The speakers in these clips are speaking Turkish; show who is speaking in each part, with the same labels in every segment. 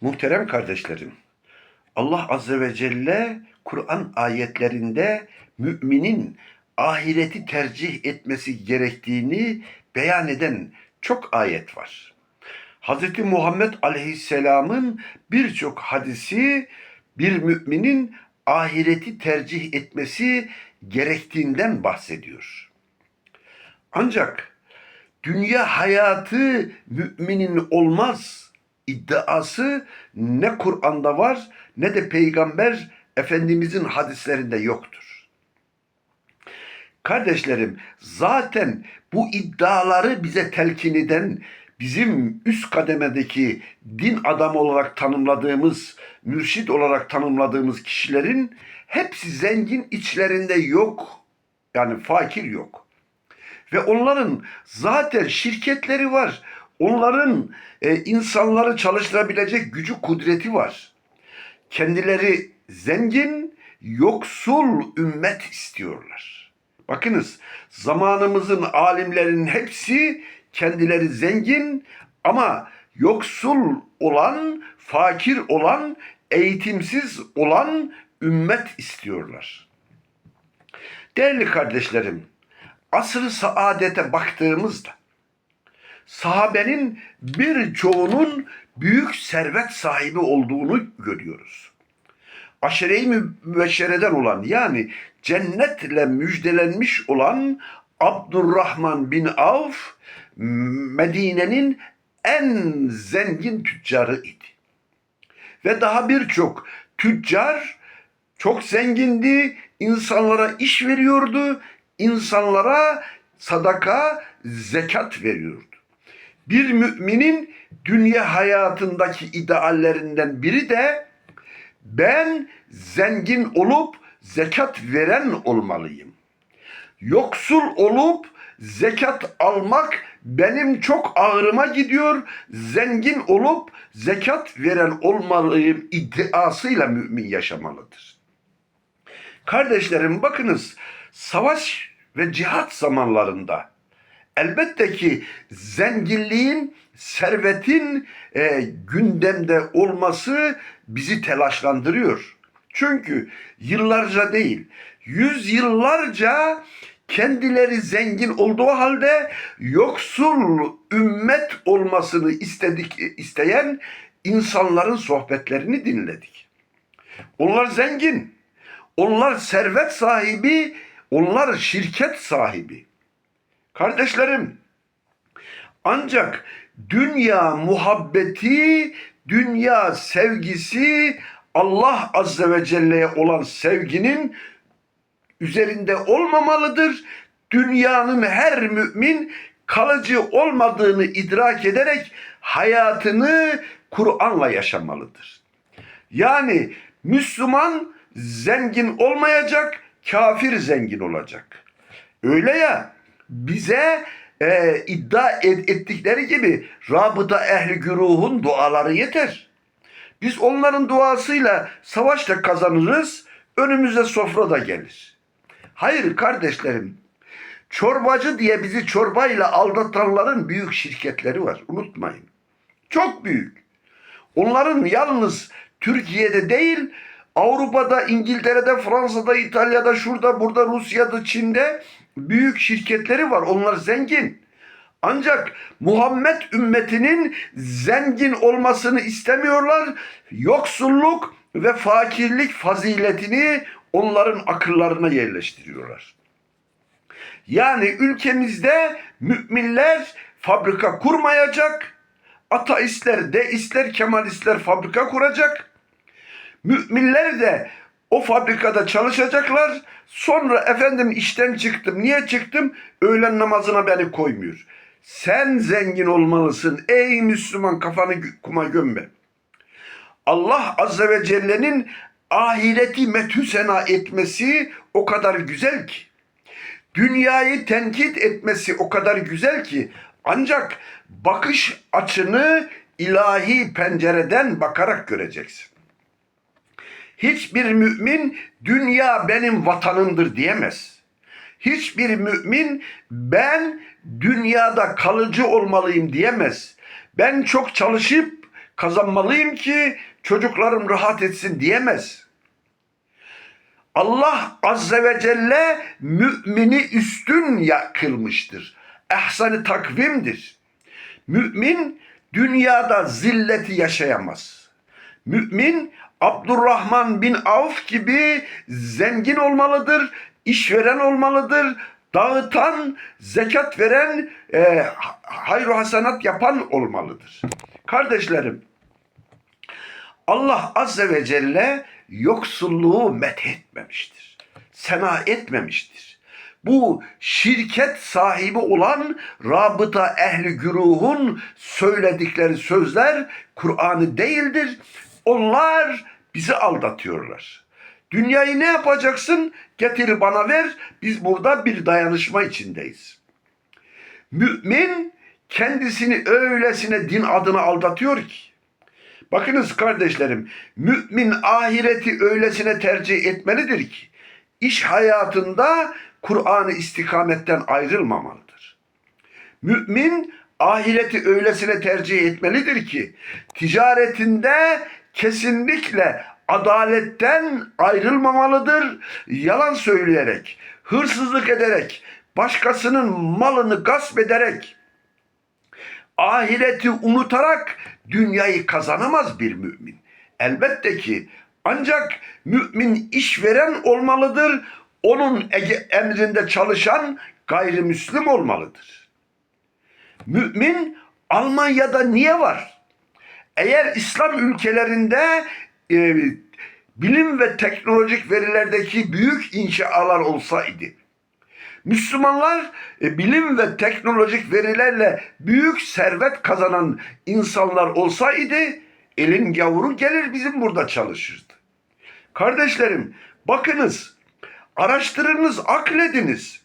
Speaker 1: Muhterem kardeşlerim, Allah Azze ve Celle Kur'an ayetlerinde müminin ahireti tercih etmesi gerektiğini beyan eden çok ayet var. Hz. Muhammed Aleyhisselam'ın birçok hadisi bir müminin ahireti tercih etmesi gerektiğinden bahsediyor. Ancak dünya hayatı müminin olmaz iddiası ne Kur'an'da var ne de Peygamber Efendimizin hadislerinde yoktur. Kardeşlerim zaten bu iddiaları bize telkin eden bizim üst kademedeki din adamı olarak tanımladığımız, mürşit olarak tanımladığımız kişilerin hepsi zengin içlerinde yok. Yani fakir yok. Ve onların zaten şirketleri var. Onların e, insanları çalıştırabilecek gücü, kudreti var. Kendileri zengin, yoksul ümmet istiyorlar. Bakınız zamanımızın alimlerinin hepsi kendileri zengin ama yoksul olan, fakir olan, eğitimsiz olan ümmet istiyorlar. Değerli kardeşlerim, asr-ı saadete baktığımızda sahabenin birçoğunun büyük servet sahibi olduğunu görüyoruz. Aşere-i mübeşşereden olan yani cennetle müjdelenmiş olan Abdurrahman bin Avf Medine'nin en zengin tüccarı idi. Ve daha birçok tüccar çok zengindi, insanlara iş veriyordu, insanlara sadaka, zekat veriyordu. Bir müminin dünya hayatındaki ideallerinden biri de ben zengin olup zekat veren olmalıyım. Yoksul olup zekat almak benim çok ağrıma gidiyor. Zengin olup zekat veren olmalıyım iddiasıyla mümin yaşamalıdır. Kardeşlerim bakınız savaş ve cihat zamanlarında elbette ki zenginliğin, servetin e, gündemde olması bizi telaşlandırıyor. Çünkü yıllarca değil, yüz yıllarca kendileri zengin olduğu halde yoksul ümmet olmasını istedik isteyen insanların sohbetlerini dinledik. Onlar zengin, onlar servet sahibi, onlar şirket sahibi. Kardeşlerim, ancak dünya muhabbeti, dünya sevgisi Allah Azze ve Celle'ye olan sevginin üzerinde olmamalıdır. Dünyanın her mümin kalıcı olmadığını idrak ederek hayatını Kur'an'la yaşamalıdır. Yani Müslüman zengin olmayacak, kafir zengin olacak. Öyle ya bize e, iddia et, ettikleri gibi rabıta ehli güruhun duaları yeter. Biz onların duasıyla savaşta kazanırız, önümüze sofra da gelir. Hayır kardeşlerim, çorbacı diye bizi çorbayla aldatanların büyük şirketleri var. Unutmayın. Çok büyük. Onların yalnız Türkiye'de değil, Avrupa'da, İngiltere'de, Fransa'da, İtalya'da, şurada, burada, Rusya'da, Çin'de büyük şirketleri var. Onlar zengin. Ancak Muhammed ümmetinin zengin olmasını istemiyorlar. Yoksulluk ve fakirlik faziletini onların akıllarına yerleştiriyorlar. Yani ülkemizde müminler fabrika kurmayacak. Ateistler, deistler, kemalistler fabrika kuracak. Müminler de o fabrikada çalışacaklar. Sonra efendim işten çıktım. Niye çıktım? Öğlen namazına beni koymuyor. Sen zengin olmalısın ey Müslüman kafanı kuma gömme. Allah Azze ve Celle'nin ahireti metü sena etmesi o kadar güzel ki. Dünyayı tenkit etmesi o kadar güzel ki. Ancak bakış açını ilahi pencereden bakarak göreceksin. Hiçbir mümin dünya benim vatanımdır diyemez. Hiçbir mümin ben dünyada kalıcı olmalıyım diyemez. Ben çok çalışıp kazanmalıyım ki çocuklarım rahat etsin diyemez. Allah Azze ve Celle mümini üstün kılmıştır. Ehsan-ı takvimdir. Mümin dünyada zilleti yaşayamaz. Mümin Abdurrahman bin Avf gibi zengin olmalıdır, işveren olmalıdır, dağıtan, zekat veren, e, hayru hasanat yapan olmalıdır. Kardeşlerim, Allah Azze ve Celle yoksulluğu methetmemiştir. Sena etmemiştir. Bu şirket sahibi olan rabıta ehli güruhun söyledikleri sözler Kur'an'ı değildir. Onlar bizi aldatıyorlar. Dünyayı ne yapacaksın? Getir bana ver. Biz burada bir dayanışma içindeyiz. Mümin kendisini öylesine din adına aldatıyor ki. Bakınız kardeşlerim, mümin ahireti öylesine tercih etmelidir ki iş hayatında Kur'an'ı istikametten ayrılmamalıdır. Mümin ahireti öylesine tercih etmelidir ki ticaretinde kesinlikle adaletten ayrılmamalıdır. Yalan söyleyerek, hırsızlık ederek, başkasının malını gasp ederek ahireti unutarak dünyayı kazanamaz bir mümin. Elbette ki ancak mümin işveren olmalıdır. Onun emrinde çalışan gayrimüslim olmalıdır. Mümin Almanya'da niye var? Eğer İslam ülkelerinde e, bilim ve teknolojik verilerdeki büyük inşaalar olsaydı, Müslümanlar e, bilim ve teknolojik verilerle büyük servet kazanan insanlar olsaydı elin gavuru gelir bizim burada çalışırdı. Kardeşlerim bakınız araştırınız aklediniz.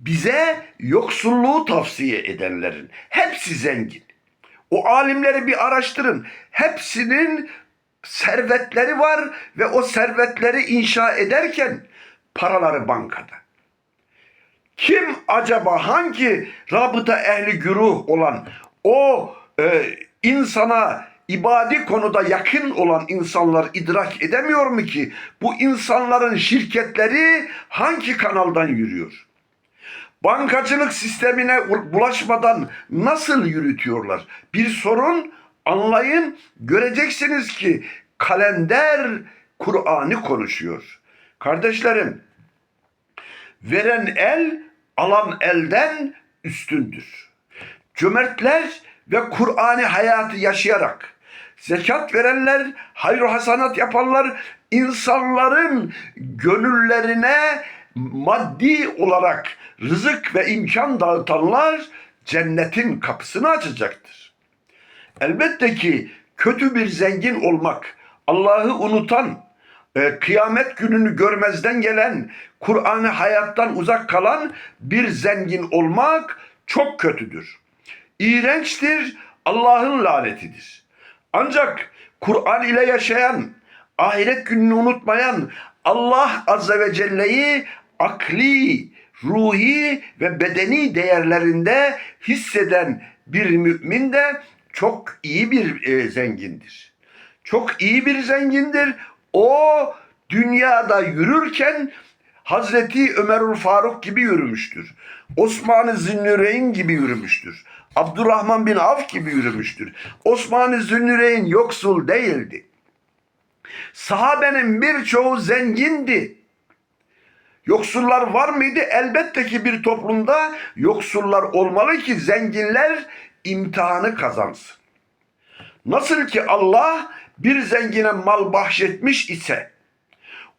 Speaker 1: Bize yoksulluğu tavsiye edenlerin hepsi zengin. O alimleri bir araştırın. Hepsinin servetleri var ve o servetleri inşa ederken paraları bankada. Kim acaba hangi rabıta ehli güruh olan o e, insana ibadi konuda yakın olan insanlar idrak edemiyor mu ki bu insanların şirketleri hangi kanaldan yürüyor? Bankacılık sistemine bulaşmadan nasıl yürütüyorlar? Bir sorun anlayın göreceksiniz ki kalender Kur'an'ı konuşuyor. Kardeşlerim, veren el alan elden üstündür. Cömertler ve Kur'an'ı hayatı yaşayarak zekat verenler, hayır hasanat yapanlar insanların gönüllerine maddi olarak rızık ve imkan dağıtanlar cennetin kapısını açacaktır. Elbette ki kötü bir zengin olmak, Allah'ı unutan, e, kıyamet gününü görmezden gelen, Kur'an'ı hayattan uzak kalan bir zengin olmak çok kötüdür. İğrençtir, Allah'ın lanetidir. Ancak Kur'an ile yaşayan, ahiret gününü unutmayan, Allah Azze ve Celle'yi akli, ruhi ve bedeni değerlerinde hisseden bir mümin de çok iyi bir e, zengindir. Çok iyi bir zengindir. O dünyada yürürken Hazreti Ömerül Faruk gibi yürümüştür. Osman-ı Zünnüreyn gibi yürümüştür. Abdurrahman bin Avf gibi yürümüştür. Osman-ı Zünnüreyn yoksul değildi. Sahabenin birçoğu zengindi. Yoksullar var mıydı? Elbette ki bir toplumda yoksullar olmalı ki zenginler imtihanı kazansın. Nasıl ki Allah bir zengine mal bahşetmiş ise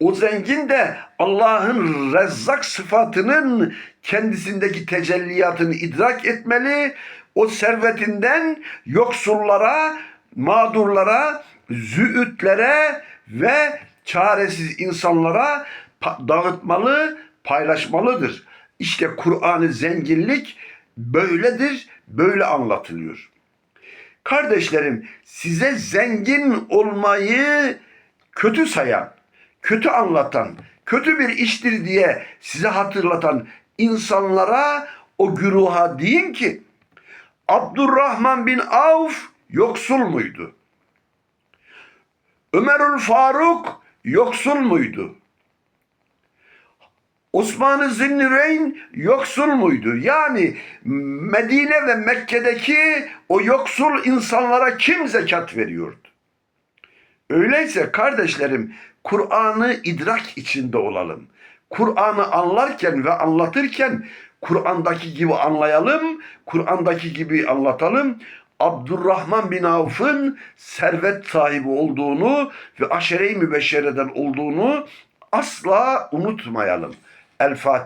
Speaker 1: o zengin de Allah'ın rezzak sıfatının kendisindeki tecelliyatını idrak etmeli. O servetinden yoksullara, mağdurlara, züğütlere ve çaresiz insanlara dağıtmalı, paylaşmalıdır. İşte Kur'an'ı zenginlik böyledir, böyle anlatılıyor. Kardeşlerim size zengin olmayı kötü sayan, kötü anlatan, kötü bir iştir diye size hatırlatan insanlara o güruha deyin ki Abdurrahman bin Avf yoksul muydu? Ömerül Faruk yoksul muydu? Osman-ı Zinnireyn yoksul muydu? Yani Medine ve Mekke'deki o yoksul insanlara kim zekat veriyordu? Öyleyse kardeşlerim Kur'an'ı idrak içinde olalım. Kur'an'ı anlarken ve anlatırken Kur'an'daki gibi anlayalım, Kur'an'daki gibi anlatalım. Abdurrahman bin Avf'ın servet sahibi olduğunu ve aşere-i mübeşşereden olduğunu asla unutmayalım. El Fatiha.